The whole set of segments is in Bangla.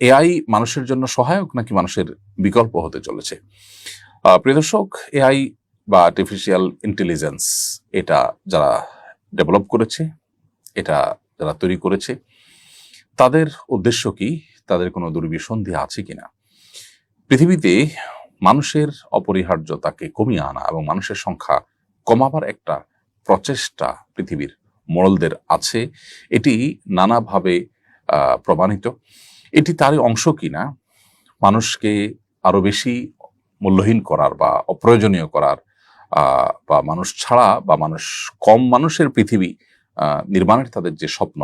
এআই মানুষের জন্য সহায়ক নাকি মানুষের বিকল্প হতে চলেছে? আহ, প্রিয় দর্শক এআই বা আর্টিফিশিয়াল ইন্টেলিজেন্স এটা যারা ডেভেলপ করেছে এটা যারা তৈরি করেছে তাদের উদ্দেশ্য কি? তাদের কোনো দুর্বিসন্ধি আছে কিনা? পৃথিবীতে মানুষের অপরিহার্যতাকে কমিয়ে আনা এবং মানুষের সংখ্যা কমাবার একটা প্রচেষ্টা পৃথিবীর মোড়লদের আছে। এটি নানাভাবে প্রমাণিত। এটি তারই অংশ কিনা? মানুষকে আরও বেশি মূল্যহীন করার বা অপ্রয়োজনীয় করার বা মানুষ ছাড়া বা মানুষ কম মানুষের পৃথিবী নির্মাণের তাদের যে স্বপ্ন,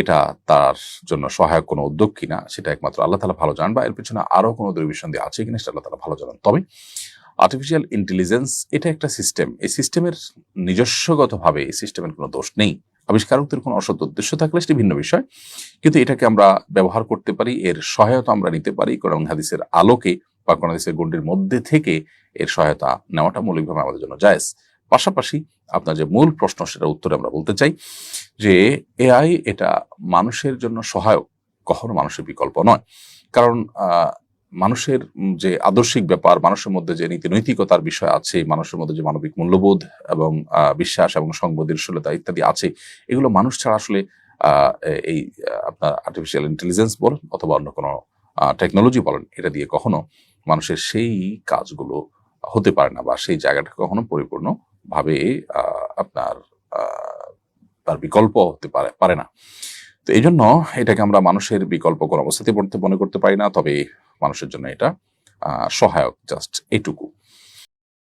এটা তার জন্য সহায়ক কোনো উদ্যোগ কিনা, সেটা একমাত্র আল্লাহ তালা ভালো জানেন বা এর পিছনে আরও কোনো দুর্বিসন্ধি আছে কিনা, সেটা আল্লাহ তালা ভালো জানেন। তবে আর্টিফিশিয়াল ইন্টেলিজেন্স এটা একটা সিস্টেম এই সিস্টেমের নিজস্বগতভাবে, এই সিস্টেমের কোনো দোষ নেই। আবিষ্কারকদের কোনো অসৎ উদ্দেশ্য থাকলে সেটি ভিন্ন বিষয়। কিন্তু এটাকে আমরা ব্যবহার করতে পারি, এর সহায়তা আমরা নিতে পারি কোরআন হাদিসের আলোকে বা কোরআন হাদিসের গণ্ডির মধ্যে থেকে এর সহায়তা নেওয়াটা মৌলিকভাবে আমাদের জন্য জায়েজ। পাশাপাশি আপনার যে মূল প্রশ্ন সেটা উত্তরে আমরা বলতে চাই যে এআই এটা মানুষের জন্য সহায়ক, কখনো মানুষের বিকল্প নয়। কারণ মানুষের যে আদর্শিক ব্যাপার, মানুষের মধ্যে যে নীতি নৈতিকতার বিষয় আছে, মানুষের মধ্যে যে মানবিক মূল্যবোধ এবং বিশ্বাস এবং সংবেদনশীলতা ইত্যাদি আছে, এগুলো মানুষ ছাড়া আসলে এই আপনার আর্টিফিশিয়াল ইন্টেলিজেন্স বলেন অথবা অন্য কোনো টেকনোলজি বলেন, এটা দিয়ে কখনো মানুষের সেই কাজগুলো হতে পারে না বা সেই জায়গাটা কখনো পরিপূর্ণভাবে আপনার তার বিকল্প হতে পারে পারে না। তো এই জন্য এটাকে আমরা মানুষের বিকল্প কোনো অবস্থাতে পড়তে, মনে করতে পারি না, তবে মানুষের জন্য এটা সহায়ক জাস্ট এইটুকু